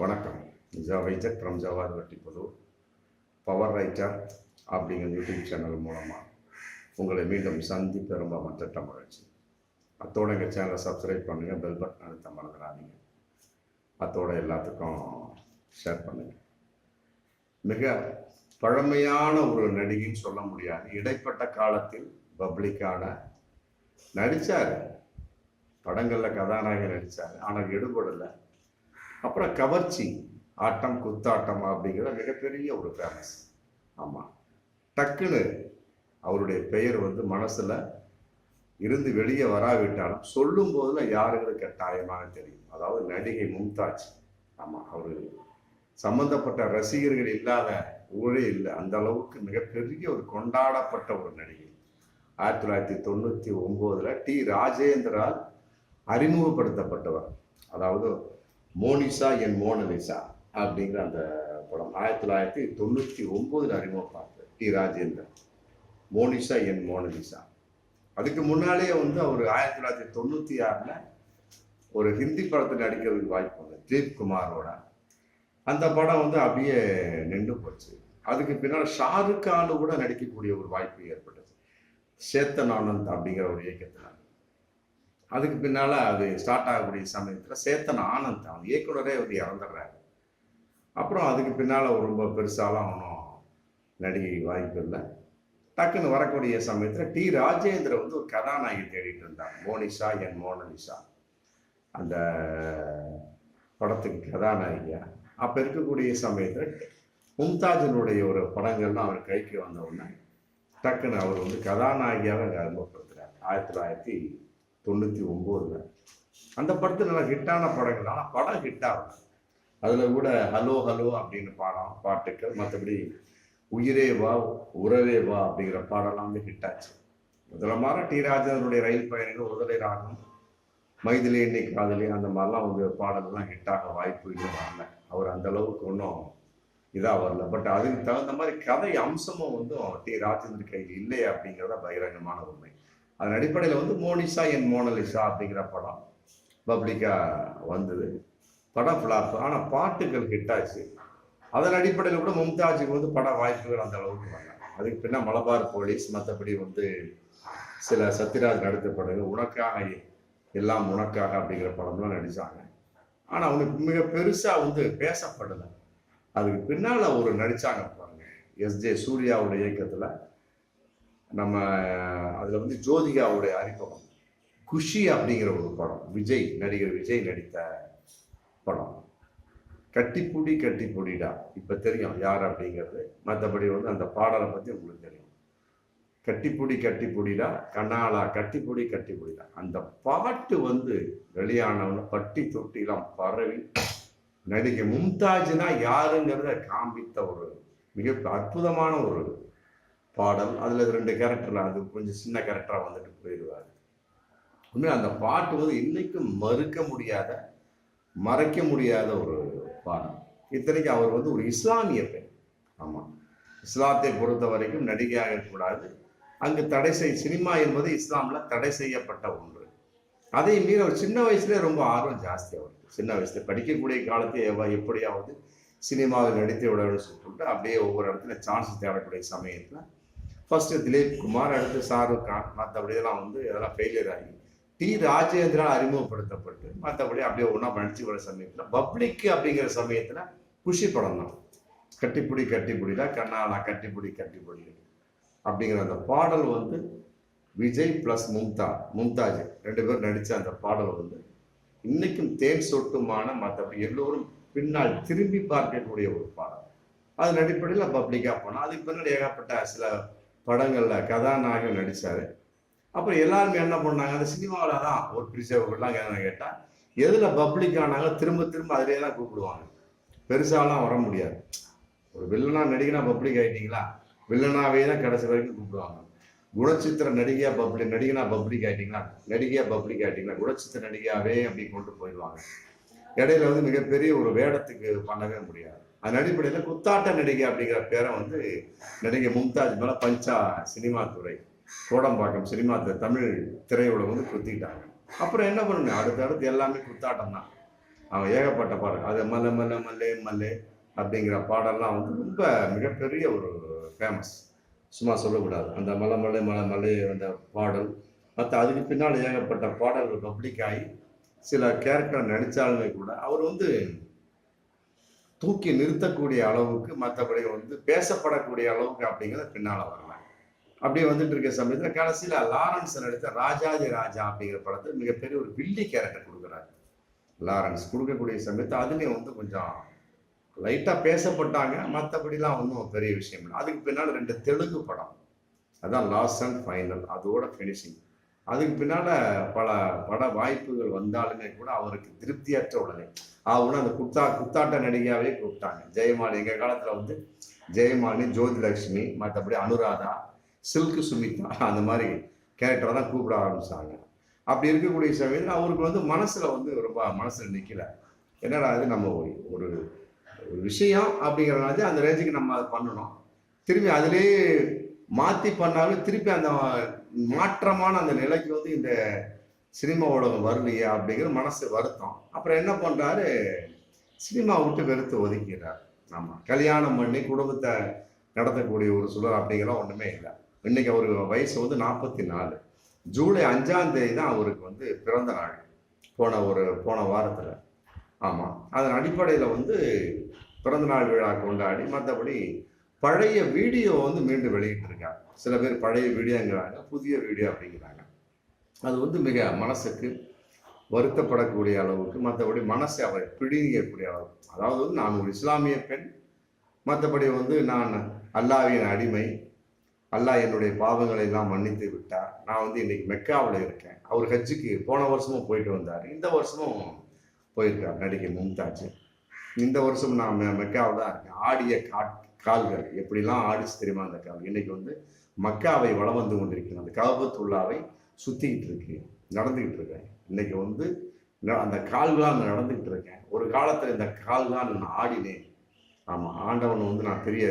வணக்கம். ஜவைஜட் ஃப்ரம் ஜவார் வட்டிப்புதூர் பவர் ரைட்டர் அப்படிங்கிற யூடியூப் சேனல் மூலமாக உங்களை மீண்டும் சந்திப்பு ரொம்ப மற்ற மகிழ்ச்சி. அத்தோட எங்கள் சேனலை சப்ஸ்கிரைப் பண்ணுங்கள் பெல் பட்டன் அழுத்த மறந்துடாதீங்க. அத்தோட எல்லாத்துக்கும் ஷேர் பண்ணுங்கள் மிக பழமையான ஒரு நடிகைன்னு சொல்ல முடியாது. இடைப்பட்ட காலத்தில் பப்ளிக்கான நடித்தார் படங்களில் கதாநாயகன் நடித்தார் ஆனால் எடுபடலை. அப்புறம் கவர்ச்சி ஆட்டம் குத்தாட்டம் அப்படிங்கிற மிகப்பெரிய ஒரு ஃபேமஸ் ஆமாம் டக்குன்னு அவருடைய பெயர் வந்து மனசில் இருந்து வெளியே வராவிட்டாலும் சொல்லும் போதில் யாருங்களுக்கு கட்டாயமாக தெரியும். அதாவது நடிகை மும்தாஜ். ஆமாம் அவர் சம்பந்தப்பட்ட ரசிகர்கள் இல்லாத ஊழே இல்லை. அந்த அளவுக்கு மிகப்பெரிய ஒரு கொண்டாடப்பட்ட ஒரு நடிகை. ஆயிரத்தி தொள்ளாயிரத்தி தொண்ணூற்றி ஒம்போதில் டி. ராஜேந்திரால் அறிமுகப்படுத்தப்பட்டவர். அதாவது மோனிசா என் மோனலிசா அப்படிங்கிற அந்த படம். ஆயிரத்தி தொள்ளாயிரத்தி தொண்ணூற்றி ஒம்போதில் அறிமுகப்பார்த்தார் டி. ராஜேந்திரன். மோனிசா என் மோனலிசா. அதுக்கு முன்னாலேயே வந்து அவர் ஆயிரத்தி தொள்ளாயிரத்தி தொண்ணூற்றி ஆறில் ஒரு ஹிந்தி படத்தில் நடிக்கிறதுக்கு வாய்ப்பு வந்து திலீப் குமாரோட. அந்த படம் வந்து அப்படியே நின்று போச்சு. அதுக்கு பின்னால் ஷாருக் கானு கூட நடிக்கக்கூடிய ஒரு வாய்ப்பு ஏற்பட்டது. சேத்தன் ஆனந்த் அப்படிங்கிற ஒரு இயக்கத்தில் அதுக்கு பின்னால் அது ஸ்டார்ட் ஆகக்கூடிய சமயத்தில் சேத்தன் ஆனந்த் அவன் இயக்குனரே வந்து இறந்துடுறாரு. அப்புறம் அதுக்கு பின்னால் ரொம்ப பெருசாலாம் ஒன்றும் நடிகை வாய்ப்பு இல்லை. டக்குன்னு வரக்கூடிய சமயத்தில் டி ராஜேந்திர வந்து ஒரு கதாநாயகி தேடிட்டு இருந்தான் மோனிஷா என் மோனலிஷா அந்த படத்துக்கு கதாநாயகியா? அப்போ இருக்கக்கூடிய சமயத்தில் மும்தாஜனுடைய ஒரு படங்கள்லாம் அவர் கைக்கு வந்த உடனே டக்குன்னு அவர் வந்து கதாநாயகியாக அறிமுகப்படுத்துகிறார் ஆயிரத்தி தொள்ளாயிரத்தி தொண்ணூற்றி ஒம்போதில். அந்த படத்தில் நல்லா ஹிட்டான படங்கள் ஆனால் படம் ஹிட் ஆகும் அதில் கூட ஹலோ ஹலோ அப்படின்னு பாடம் பாட்டுக்கள் மற்றபடி உயிரே வா உறவே வா அப்படிங்கிற பாடலாம் வந்து ஹிட் ஆச்சு முதலமான டி ராஜனுடைய ரயில் பயணிகள் உதலை ராகம் மைதிலி இன்னைக்கு காதலி அந்த மாதிரிலாம் வந்து பாடல்லாம் ஹிட் ஆக வாய்ப்பு இல்லை வரல. அவர் அந்த அளவுக்கு ஒன்றும் இதாக வரல. பட் அதுக்கு தகுந்த மாதிரி கதை அம்சமும் வந்து டி ராஜேந்திர கையில் இல்லை அப்படிங்கிறத பகிரங்கமான உண்மை. அதன் அடிப்படையில் வந்து மோனிஷா என் மோனலிசா அப்படிங்கிற படம் பப்ளிக்காக வந்தது. படம் ஃப்ளாப் ஆனால் பாட்டுகள் ஹிட் ஆச்சு. அதன் அடிப்படையில் கூட மும்தாஜுக்கு வந்து பட வாய்ப்புகள் அந்த அளவுக்கு வரல. அதுக்கு பின்னால் மலபார் போலீஸ் மற்றபடி வந்து சில சத்யராஜ் நடித்த படங்கள் உனக்காக எல்லாம் உனக்காக அப்படிங்கிற படம்லாம் நடித்தாங்க ஆனால் அவனுக்கு மிக பெருசாக வந்து பேசப்படலை. அதுக்கு பின்னால் ஒரு நடித்தாங்க பாருங்க. எஸ்ஜே சூர்யாவோட இயக்கத்தில் நம்ம அதில் வந்து ஜோதிகாவுடைய அறிமுகம். குஷி அப்படிங்கிற ஒரு படம். விஜய் நடிகர் விஜய் நடித்த படம். கட்டிப்புடி கட்டிப்புடிடா. இப்போ தெரியும் யார் அப்படிங்கிறது. மற்றபடி வந்து அந்த பாடலை பற்றி உங்களுக்கு தெரியும். கட்டிப்புடி கட்டிப்புடிடா. கண்ணாலா கட்டிப்புடி கட்டிப்புடிடா. அந்த பாட்டு வந்து வெளியானவன பட்டி தொட்டிலாம் பரவி நடிகை மும்தாஜ்னா யாருங்கிறத காண்பித்த ஒரு மிக அற்புதமான ஒரு பாடல் அதில் ரெண்டு கேரக்டர் அது கொஞ்சம் சின்ன கேரக்டராக வந்துட்டு போயிடுவார். உண்மையாக அந்த பாட்டு வந்து இன்னைக்கும் மறுக்க முடியாத மறைக்க முடியாத ஒரு பாடம் இத்தனைக்கு அவர் வந்து ஒரு இஸ்லாமிய பெண். ஆமாம் இஸ்லாத்தை பொறுத்த வரைக்கும் நடிகையாக இருக்கக்கூடாது அங்கு தடை செய் சினிமா என்பது இஸ்லாமில் தடை செய்யப்பட்ட ஒன்று. அதை மீறி அவர் சின்ன வயசுலேயே ரொம்ப ஆர்வம் ஜாஸ்தி அவருக்கு. சின்ன வயசுல படிக்கக்கூடிய காலத்தை எவ்வளோ எப்படியாவது சினிமாவில் நடித்து விடணும்னு சொல்லிட்டு அப்படியே ஒவ்வொரு இடத்துல சான்ஸ் தேடக்கூடிய சமயத்தில் ஃபஸ்ட்டு திலீப் குமார் அடுத்து ஷாருக் கான் மற்றபடி இதெல்லாம் வந்து இதெல்லாம் ஃபெயிலியர் ஆகி. டி ராஜேந்திரன் அறிமுகப்படுத்தப்பட்டு மற்றபடி அப்படியே ஒன்றா நடிச்சு வர சமயத்தில் பப்ளிக் அப்படிங்கிற சமயத்தில் குஷி படம் தான். கட்டிப்புடி கட்டிப்புடில கண்ணாலா கட்டிப்புடி கட்டிப்புடி அப்படிங்கிற அந்த பாடல் வந்து விஜய் ப்ளஸ் மும்தா மும்தாஜ் ரெண்டு பேரும் நடித்த அந்த பாடல் வந்து இன்னைக்கும் தேன் சொட்டுமான மற்றபடி எல்லோரும் பின்னால் திரும்பி பார்க்கக்கூடிய ஒரு பாடல். அதன் அடிப்படையில் பப்ளிக்காக போனால் அதுக்கு பின்னாடி ஏகப்பட்ட சில படங்களில் கதாநாயகன் நடித்தார் அப்புறம் எல்லாருமே என்ன பண்ணாங்க? அந்த சினிமாவில் தான் ஒரு பிரிசவர்கள்லாம் கேட்டால் எதில் பப்ளிக் ஆனாங்க? திரும்ப திரும்ப அதிலே தான் கூப்பிடுவாங்க. பெருசாலாம் வர முடியாது. ஒரு வில்லனா நடிகனா பப்ளிக் ஆகிட்டீங்களா வில்லனாவே தான் கடைசி வரைக்கும் கூப்பிடுவாங்க. குணச்சித்திர நடிகையா பப்ளிக் நடிகனா பப்ளிக் ஆகிட்டீங்களா நடிகையாக பப்ளிக் ஆகிட்டீங்களா குணச்சித்திர நடிகையாகவே அப்படி கொண்டு போயிடுவாங்க. இடையில வந்து மிகப்பெரிய ஒரு வேடத்துக்கு பண்ணவே முடியாது. அதன் அடிப்படையில் குத்தாட்ட நடிகை அப்படிங்கிற பேரை வந்து நடிகை மும்தாஜ் மேலே பஞ்சா சினிமா துறை கோடம்பாக்கம் சினிமா தமிழ் திரையுலகம் வந்து குத்திக்கிட்டாங்க அப்புறம் என்ன பண்ணணும் அடுத்து அடுத்து எல்லாமே குத்தாட்டம் தான். அவன் ஏகப்பட்ட பாடல். அது மல்ல மல்ல மல்லே மல்லே அப்படிங்கிற பாடல்லாம் வந்து ரொம்ப மிகப்பெரிய ஒரு ஃபேமஸ் சும்மா சொல்லக்கூடாது. அந்த மலை மலை மலை மலை அந்த பாடல். மற்ற அதுக்கு பின்னால் ஏகப்பட்ட பாடல்கள் பப்ளிக் ஆகி சில கேரக்டர் நடித்தாலுமே கூட அவர் வந்து தூக்கி நிறுத்தக்கூடிய அளவுக்கு மற்றபடி வந்து பேசப்படக்கூடிய அளவுக்கு அப்படிங்கிறத பின்னால் வரலாம். அப்படியே வந்துட்டு இருக்க சமயத்தில் கடைசியில் லாரன்ஸ் நடித்த ராஜாதி ராஜா அப்படிங்கிற படத்தை மிகப்பெரிய ஒரு வில்லி கேரக்டர் கொடுக்குறாரு. லாரன்ஸ் கொடுக்கக்கூடிய சமயத்தில் அதுலேயும் வந்து கொஞ்சம் லைட்டாக பேசப்பட்டாங்க. மற்றபடிலாம் ஒன்றும் பெரிய விஷயம் இல்லை. அதுக்கு பின்னால் ரெண்டு தெலுங்கு படம். அதான் லாஸ்ட் அண்ட் ஃபைனல் அதோட ஃபினிஷிங் அதுக்கு பின்னால் பல பட வாய்ப்புகள் வந்தாலுமே கூட அவருக்கு திருப்தியற்ற உடனே அவங்க அந்த குத்தா குத்தாட்ட நடிகையாகவே கூப்பிட்டாங்க. ஜெயமாலி எங்கள் காலத்தில் வந்து ஜெயமாலி ஜோதிலட்சுமி மற்றபடி அனுராதா சில்கு சுமிதா அந்த மாதிரி கேரக்டரை தான் கூப்பிட ஆரம்பித்தாங்க அப்படி இருக்கக்கூடிய சமயத்தில் அவருக்கு வந்து மனசில் வந்து ரொம்ப மனசில் நிற்கல என்னடா இது நம்ம ஒரு ஒரு விஷயம் அப்படிங்கிறனால அந்த ரேஞ்சுக்கு நம்ம அதை பண்ணணும். திரும்பி அதிலே மாற்றி பண்ணாலும் திருப்பி அந்த மாற்றமான அந்த நிலைக்கு வந்து இந்த சினிமா உலகம் வரலையே அப்படிங்கிற மனசு வருத்தம். அப்புறம் என்ன பண்ணுறாரு சினிமா விட்டு வெறுத்து ஒதுக்கிறார் ஆமாம் கல்யாணம் பண்ணி குடும்பத்தை நடத்தக்கூடிய ஒரு சூழல் அப்படிங்கிற ஒன்றுமே இல்லை. இன்னைக்கு அவருக்கு வயசு வந்து நாற்பத்தி நாலு ஜூலை அஞ்சாம் தேதி தான் அவருக்கு வந்து பிறந்த நாள். போன ஒரு போன வாரத்தில். ஆமாம் அதன் அடிப்படையில் வந்து பிறந்த நாள் விழா கொண்டாடி மற்றபடி பழைய வீடியோ வந்து மீண்டும் வெளியிட்டிருக்காங்க. சில பேர் பழைய வீடியோங்கிறாங்க புதிய வீடியோ அப்படிங்கிறாங்க. அது வந்து மிக மனசுக்கு வருத்தப்படக்கூடிய அளவுக்கு மற்றபடி மனசை அவரை பிடிங்கக்கூடிய அளவுக்கு. அதாவது வந்து நான் ஒரு இஸ்லாமிய பெண் மற்றபடி வந்து நான் அல்லாவின் அடிமை அல்லாஹ் என்னுடைய பாவங்களை எல்லாம் மன்னித்து விட்டார். நான் வந்து இன்னைக்கு மெக்காவில் இருக்கேன். அவர் ஹஜ்ஜுக்கு போன வருஷமும் போயிட்டு வந்தார். இந்த வருஷமும் போயிருக்கார் நடிகை மும்தாஜ். இந்த வருஷம் நான் மெ- மெக்காவில் தான் இருக்கேன். ஆடிய காட் கால்கள். எப்படிலாம் ஆடிச்சு தெரியுமா அந்த கால்? இன்னைக்கு வந்து மக்காவை வளம் வந்து கொண்டிருக்கிறேன் அந்த காபத்துள்ளாவை சுற்றிக்கிட்டு இருக்கு. நடந்துக்கிட்டு இருக்கேன் இன்னைக்கு வந்து அந்த கால்களாக நான் நடந்துக்கிட்டு இருக்கேன். ஒரு காலத்தில் இந்த கால்களாக நான் ஆடினேன். ஆமாம் ஆண்டவன் வந்து நான் பெரிய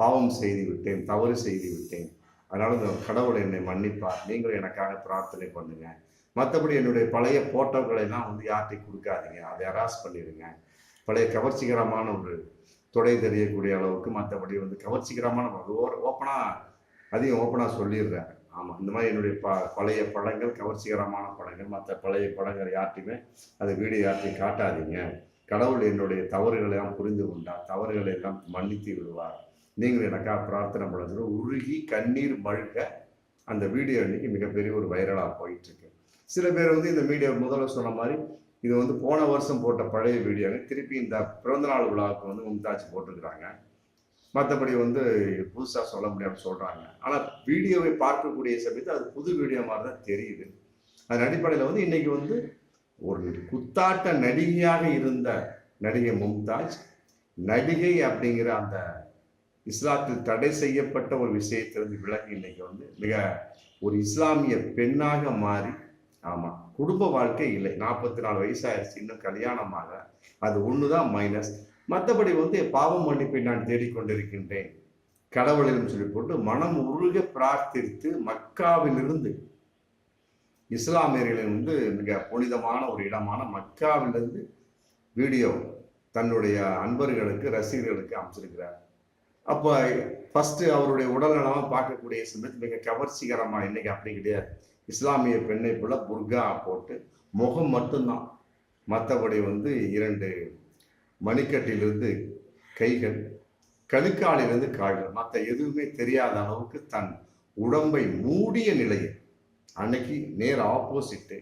பாவம் செய்து விட்டேன் தவறு செய்து விட்டேன். அதனால இந்த கடவுள் என்னை மன்னிப்பார். நீங்களும் எனக்காக பிரார்த்தனை பண்ணுங்க. மற்றபடி என்னுடைய பழைய போட்டோக்களை எல்லாம் வந்து யார்கிட்டையும் கொடுக்காதீங்க. அதை அராஸ் பண்ணிடுங்க. பழைய கவர்ச்சிகரமான ஒரு தொடை தெரியக்கூடிய அளவுக்கு மற்றபடி வந்து கவர்ச்சிகரமான ஓப்பனாக அதிகம் ஓப்பனாக சொல்லிடுறேன். ஆமாம் இந்த மாதிரி என்னுடைய ப பழைய படங்கள் கவர்ச்சிகரமான படங்கள் மற்ற பழைய படங்கள் யார்ட்டையுமே அது வீடியோ யார்ட்டையும் காட்டாதீங்க. கடவுள் என்னுடைய தவறுகளை எல்லாம் புரிந்து கொண்டார். தவறுகளை எல்லாம் மன்னித்து விடுவார். நீங்கள் எனக்காக பிரார்த்தனை பண்ணுறது உருகி கண்ணீர் மழுக அந்த வீடியோ இன்னைக்கு மிகப்பெரிய ஒரு வைரலாக போயிட்டுருக்கு சில பேர் வந்து இந்த வீடியோ முதல்ல சொன்ன மாதிரி இது வந்து போன வருஷம் போட்ட பழைய வீடியோங்க. திருப்பி இந்த பிறந்தநாள் விழாவுக்கு வந்து மும்தாஜ் போட்டிருக்கிறாங்க. மற்றபடி வந்து புதுசாக சொல்ல முடியாமல் சொல்கிறாங்க ஆனால் வீடியோவை பார்க்கக்கூடிய சமயத்தில் அது புது வீடியோ மாதிரி தான் தெரியுது. அதன் அடிப்படையில் வந்து இன்றைக்கி வந்து ஒரு குத்தாட்ட நடிகையாக இருந்த நடிகை மும்தாஜ் நடிகை அப்படிங்கிற அந்த இஸ்லாத்தில் தடை செய்யப்பட்ட ஒரு விஷயத்திலிருந்து விலகி இன்னைக்கு வந்து மிக ஒரு இஸ்லாமிய பெண்ணாக மாறி ஆமாம் குடும்ப வாழ்க்கை இல்லை. நாற்பத்தி நாலு வயசாயிருச்சு. இன்னும் கல்யாணமாக அது ஒன்று தான் மைனஸ் மற்றபடி வந்து பாவம் மன்னிப்பை நான் தேடிக்கொண்டிருக்கின்றேன். கடவுளிலும் சொல்லி போட்டு மனம் உருக பிரார்த்தித்து மக்காவிலிருந்து இஸ்லாமியர்களின் வந்து மிக புனிதமான ஒரு இடமான மக்காவிலிருந்து வீடியோ தன்னுடைய அன்பர்களுக்கு ரசிகர்களுக்கு அமைச்சிருக்கிறார் அப்போ ஃபஸ்ட்டு அவருடைய உடல்நலமாக பார்க்கக்கூடிய சமயத்து மிக கவர்ச்சிகரமாக இன்னைக்கு அப்படி கிடையாது. இஸ்லாமிய பெண்ணை போல புர்கா போட்டு முகம் மட்டும்தான். மற்றபடி வந்து இரண்டு மணிக்கட்டிலிருந்து கைகள் கணுக்காலிலிருந்து கால்கள் மற்ற எதுவுமே தெரியாத அளவுக்கு தன் உடம்பை மூடிய நிலையில் அன்னைக்கு நேர் ஆப்போசிட்டு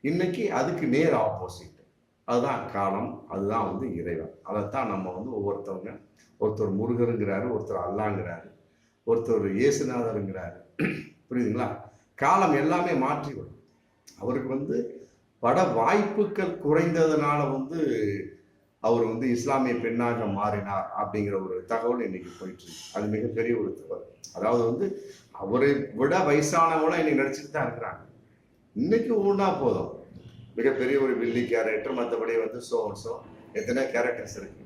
இன்னைக்கு அதுக்கு நேர் ஆப்போசிட்டு அதுதான் காலம் அதுதான் வந்து இறைவன். அதைத்தான் நம்ம வந்து ஒவ்வொருத்தவங்க ஒருத்தர் முருகருங்கிறாரு ஒருத்தர் அல்லாங்கிறாரு ஒருத்தர் இயேசுநாதருங்கிறாரு. புரியுதுங்களா? காலம் எல்லாமே மாற்றி வரும் அவருக்கு வந்து பட வாய்ப்புகள் குறைந்ததுனால வந்து அவர் வந்து இஸ்லாமிய பெண்ணாக மாறினார் அப்படிங்கிற ஒரு தகவல் இன்னைக்கு போயிட்டு இருக்கு. அது மிகப்பெரிய ஒரு தகவல். அதாவது வந்து அவரை விட வயசானவங்களாம் இன்னைக்கு நடிச்சுட்டு தான் இருக்கிறாங்க. இன்னைக்கு ஊனா போதும். மிகப்பெரிய ஒரு வில்லி கேரக்டர் மற்றபடி வந்து சோ சோ எத்தனை கேரக்டர்ஸ் இருக்கு.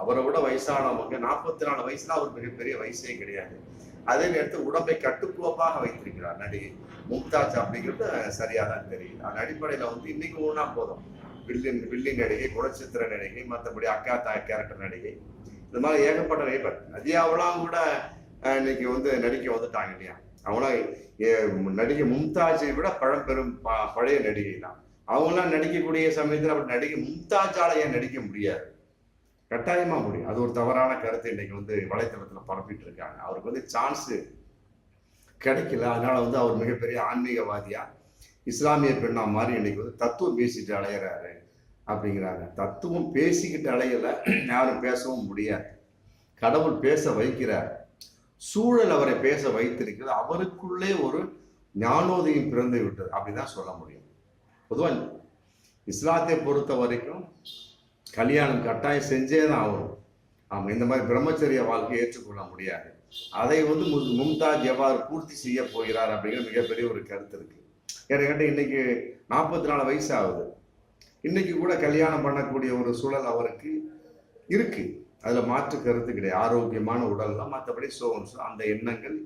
அவரை விட வயசானவங்க நாற்பத்தி நாலு வயசுல அவர் மிகப்பெரிய வயசே கிடையாது. அதே நேரத்தில் உடம்பை கட்டுக்கோப்பாக வைத்திருக்கிறார் நடிகை மும்தாஜ் அப்படிங்கிறது சரியாக தான் தெரியுது அந்த அடிப்படையில் வந்து இன்னைக்கு ஒன்றா போதும். வில்லின் வில்லி நடிகை குணச்சித்திர நடிகை மற்றபடி அக்கா தாய் கேரக்டர் நடிகை. இந்த மாதிரி ஏகப்பட்ட நடிகர். நதியாவெல்லாம் கூட இன்னைக்கு வந்து நடிக்க வந்துட்டாங்க இல்லையா? அவங்களாம் ஏ- நடிகை மும்தாஜை விட பழம்பெரும் ப- பழைய நடிகை தான் அவங்களாம் நடிக்கக்கூடிய சமயத்தில் அப்படி நடிகை மும்தாஜால ஏன் நடிக்க முடியாது? கட்டாயமா முடியும். அது ஒரு தவறான கருத்தை இன்னைக்கு வந்து வலைத்தளத்துல பரப்பிட்டு இருக்காங்க. அவருக்கு வந்து சான்ஸ் கிடைக்கல. அதனால வந்து அவர் மிகப்பெரிய ஆன்மீகவாதியா இஸ்லாமிய பெண்ணா மாதிரி இன்னைக்கு வந்து தத்துவம் பேசிட்டு அலையிறாரு அப்படிங்கிறாங்க. தத்துவம் பேசிக்கிட்டு அலையல யாரும் பேசவும் முடியாது. கடவுள் பேச வைக்கிறார். சூழல் அவரை பேச வைத்திருக்கிறது. அவருக்குள்ளே ஒரு ஞானோதயம் பிறந்து விட்டது. அப்படிதான் சொல்ல முடியும். பொதுவாக இஸ்லாத்தை பொறுத்த வரைக்கும் கல்யாணம் கட்டாயம் செஞ்சே தான் ஆகும் ஆமாம் இந்த மாதிரி பிரம்மச்சரிய வாழ்க்கையை ஏற்றுக்கொள்ள முடியாது. அதை வந்து மு- மும்தாஜ் எவ்வாறு பூர்த்தி செய்ய போகிறார் அப்படிங்கிற மிகப்பெரிய ஒரு கருத்து இருக்கு. ஏன்னா இன்னைக்கு நாற்பத்தி நாலு வயசு ஆகுது இன்னைக்கு கூட கல்யாணம் பண்ணக்கூடிய ஒரு சூழல் அவருக்கு இருக்கு. அதில் மாற்று கருத்து கிடையாது. ஆரோக்கியமான உடல் தான் மற்றபடி சோ அந்த எண்ணங்கள்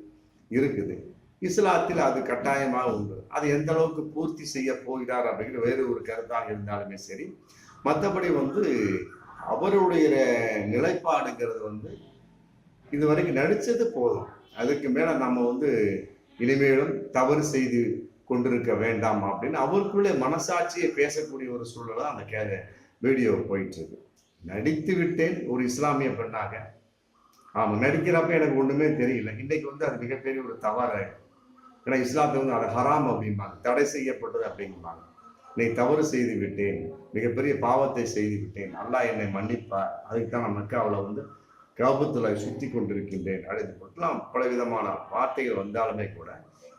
இருக்குது. இஸ்லாத்தில் அது கட்டாயமாக உண்டு. அது எந்த அளவுக்கு பூர்த்தி செய்ய போகிறார் அப்படிங்கிற வேறு ஒரு கருத்தாக இருந்தாலுமே சரி மற்றபடி வந்து அவருடைய நிலைப்பாடுங்கிறது வந்து இது வரைக்கும் நடித்தது போதும். அதுக்கு மேலே நம்ம வந்து இனிமேலும் தவறு செய்து கொண்டிருக்க வேண்டாம் அப்படின்னு அவருக்குள்ளே மனசாட்சியை பேசக்கூடிய ஒரு சூழலா அந்த கே வீடியோ போயிட்டு இருக்கு நடித்து விட்டேன் ஒரு இஸ்லாமிய பெண்ணாக. ஆமாம் நடிக்கிறப்ப எனக்கு ஒன்றுமே தெரியல. இன்னைக்கு வந்து அது மிகப்பெரிய ஒரு தவறு ஏன்னா இஸ்லாத்தை வந்து அது ஹராம் அப்படிம்பாங்க. தடை செய்யப்பட்டது அப்படிம்பாங்க. நீ தவறு செய்து விட்டேன் மிகப்பெரிய பாவத்தை செய்து விட்டேன் அல்லாஹ் என்னை மன்னிப்பார். அதுக்கு தான் நான் மக்காவில் வந்து கபத்துல சுத்தி கொண்டிருக்கின்றேன் அப்படின்னு கொடுக்கலாம் பல விதமான வார்த்தைகள் வந்தாலுமே கூட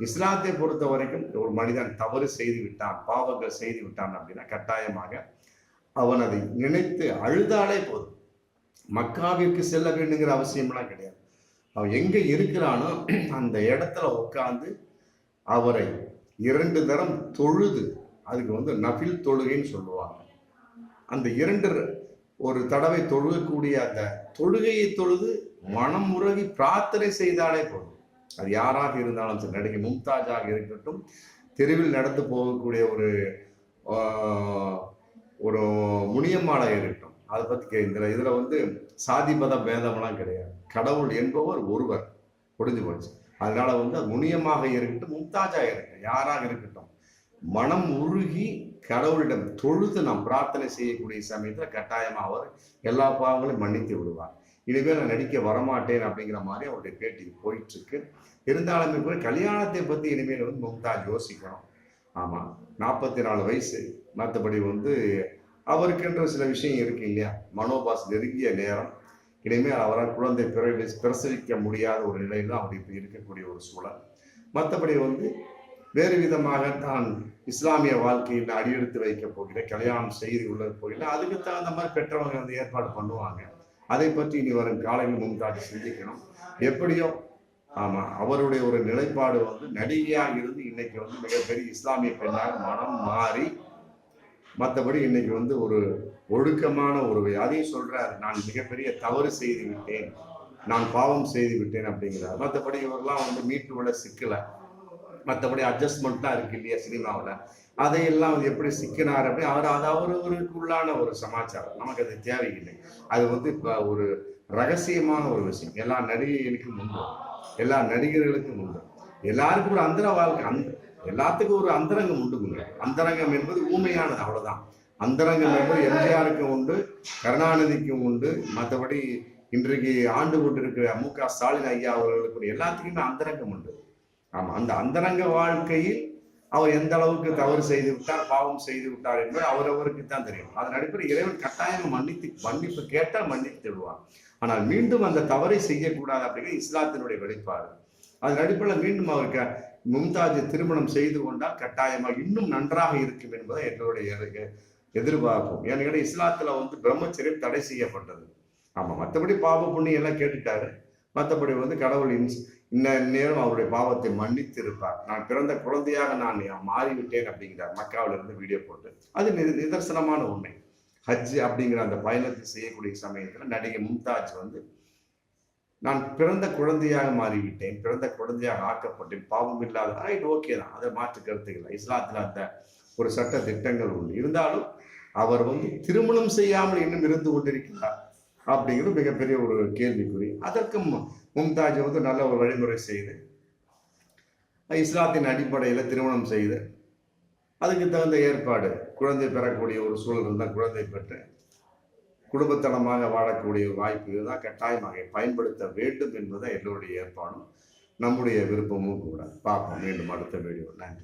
இஸ்லாத்தை பொறுத்த வரைக்கும் ஒரு மனிதன் தவறு செய்து விட்டான் பாவங்கள் செய்து விட்டான் அப்படின்னா கட்டாயமாக அவன் அதை நினைத்து அழுதாலே போதும். மக்காவிற்கு செல்ல வேண்டுங்கிற அவசியம்லாம் கிடையாது. அவன் எங்க இருக்கிறானோ அந்த இடத்துல உட்காந்து அவரை இரண்டு தரம் தொழுது அதுக்கு வந்து நஃபில் தொழுகைன்னு சொல்லுவாங்க. அந்த இரண்டு ஒரு தடவை தொழுகக்கூடிய அந்த தொழுகையை தொழுது மனம் உருகி பிரார்த்தனை செய்தாலே போதும். அது யாராக இருந்தாலும் சரி நடிகை மும்தாஜாக இருக்கட்டும் தெருவில் நடந்து போகக்கூடிய ஒரு ஒரு முனியம்மாளாக இருக்கட்டும். அதை பற்றி இந்த இதில் வந்து சாதி மத பேதமெல்லாம் கிடையாது. கடவுள் என்பவர் ஒருவர். முடிஞ்சு போச்சு. அதனால வந்து அது முனியமாக இருக்கட்டும் மும்தாஜாக இருக்கட்டும் யாராக இருக்கட்டும் மனம் உருகி கடவுளிடம் தொழுது நாம் பிரார்த்தனை செய்யக்கூடிய சமயத்தில் கட்டாயமாக அவர் எல்லா பாவங்களையும் மன்னித்து விடுவார். இனிமேல் நான் நடிக்க வரமாட்டேன் அப்படிங்கிற மாதிரி அவருடைய பேட்டி போயிட்டு இருக்கு இருந்தாலுமே கூட கல்யாணத்தை பற்றி இனிமேல் வந்து மும்தாஜ் யோசிக்கணும். ஆமாம் நாற்பத்தி நாலு வயசு. மற்றபடி வந்து அவருக்கென்ற சில விஷயம் இருக்கு இல்லையா? மனோபாஸ் நெருங்கிய நேரம். இனிமேல் அவரால் குழந்தை பிற பிரசவிக்க முடியாத ஒரு நிலையில் அவர் இப்போ இருக்கக்கூடிய ஒரு சூழல். மற்றபடி வந்து வேறு விதமாக தான் இஸ்லாமிய வாழ்க்கையில் அடியெடுத்து வைக்க போகிறேன் கல்யாணம் செய்து உள்ள போகிறேன் அதுக்கு தகுந்த மாதிரி பெற்றவங்க வந்து ஏற்பாடு பண்ணுவாங்க. அதை பற்றி இனி வரும் காலையில் முன்காட்டி சிந்திக்கணும். எப்படியோ ஆமா அவருடைய ஒரு நிலைப்பாடு வந்து நடிகையாக இருந்து இன்னைக்கு வந்து மிகப்பெரிய இஸ்லாமிய பெண்ணாக மனம் மாறி மற்றபடி இன்னைக்கு வந்து ஒரு ஒழுக்கமான ஒரு அதையும் சொல்றாரு நான் மிகப்பெரிய தவறு செய்து விட்டேன். நான் பாவம் செய்து விட்டேன் அப்படிங்கிறார். மற்றபடி இவரெல்லாம் வந்து மீட்டு விட சிக்கலை மற்றபடி அட்ஜஸ்ட்மெண்ட்லாம் இருக்கு இல்லையா சினிமாவில்? அதையெல்லாம் வந்து எப்படி சிக்கினார் அப்படி அவர் அது அவருக்குள்ளான ஒரு சமாச்சாரம். நமக்கு அது தேவையில்லை. அது வந்து இப்போ ஒரு ரகசியமான ஒரு விஷயம். எல்லா நடிகைகளுக்கும் உண்டு. எல்லா நடிகர்களுக்கும் உண்டு. எல்லாருக்கும் ஒரு அந்தர வாழ்க்கை. அந்த எல்லாத்துக்கும் ஒரு அந்தரங்கம் உண்டுங்க அந்தரங்கம் என்பது ஊமையானது. அவ்வளோதான் அந்தரங்கம் என்பது எம்ஜிஆருக்கும் உண்டு கருணாநிதிக்கும் உண்டு. மற்றபடி இன்றைக்கு ஆண்டு கொண்டிருக்கிற மு க ஸ்டாலின் ஐயா அவர்களுக்கு எல்லாத்துக்குமே அந்தரங்கம் உண்டு. ஆமா அந்த அந்தரங்க வாழ்க்கையில் அவர் எந்த அளவுக்கு தவறு செய்து விட்டார் பாவம் செய்து விட்டார் என்பது அவரவருக்கு தான் தெரியும். அதன் அடிப்படையில் இறைவன் கட்டாயம் மன்னித்து மன்னிப்பு கேட்டால் மன்னித்து விடுவார் ஆனால் மீண்டும் அந்த தவறை செய்யக்கூடாது அப்படிங்கிறது இஸ்லாத்தினுடைய வெளிப்பாடு. அதன் அடிப்படையில் மீண்டும் அவருக்கு மும்தாஜ் திருமணம் செய்து கொண்டால் கட்டாயமாக இன்னும் நன்றாக இருக்கும் என்பதை எங்களுடைய எதிர்பார்ப்பும் எதிர்பார்ப்போம். ஏன்னு இஸ்லாத்துல வந்து பிரம்மச்சரியம் தடை செய்யப்பட்டது. ஆமா மற்றபடி பாவ புண்ணியம் எல்லாம் கேட்டுட்டாரு. மற்றபடி வந்து கடவுள் இன்ஸ்- நேரம் அவருடைய பாவத்தை மன்னித்து இருப்பார் நான் பிறந்த குழந்தையாக நான் மாறிவிட்டேன் அப்படிங்கிறார் மக்காவில இருந்து வீடியோ போட்டு அது நி- நிதர்சனமான உண்மை. ஹஜ் அப்படிங்கிற அந்த பயணத்தை செய்யக்கூடிய சமயத்தில் நடிகை மும்தாஜ் வந்து நான் பிறந்த குழந்தையாக மாறிவிட்டேன் பிறந்த குழந்தையாக ஆக்கப்பட்டேன் பாவம் இல்லாத ரைட் ஓகே தான். அதை மாற்று கருத்துக்கள் இஸ்லாத்தில் அந்த ஒரு சட்ட திட்டங்கள் உண்டு. இருந்தாலும் அவர் வந்து திருமணம் செய்யாமல் இன்னும் இருந்து கொண்டிருக்கிறார் அப்படிங்கிறது மிகப்பெரிய ஒரு கேள்விக்குறி. அதற்கும் மும்தாஜ் வந்து நல்ல ஒரு வழிமுறை செய்து இஸ்லாத்தின் அடிப்படையில் திருமணம் செய்து அதுக்கு தகுந்த ஏற்பாடு குழந்தை பெறக்கூடிய ஒரு சூழல் இருந்தால் குழந்தை பெற்று குடும்பத்தனமாக வாழக்கூடிய வாய்ப்பு தான் கட்டாயமாக பயன்படுத்த வேண்டும் என்பதை எல்லோருடைய ஏற்பாடும். நம்முடைய விருப்பமும் கூட. பார்ப்போம். மீண்டும் அடுத்த வீடியோ நன்றி.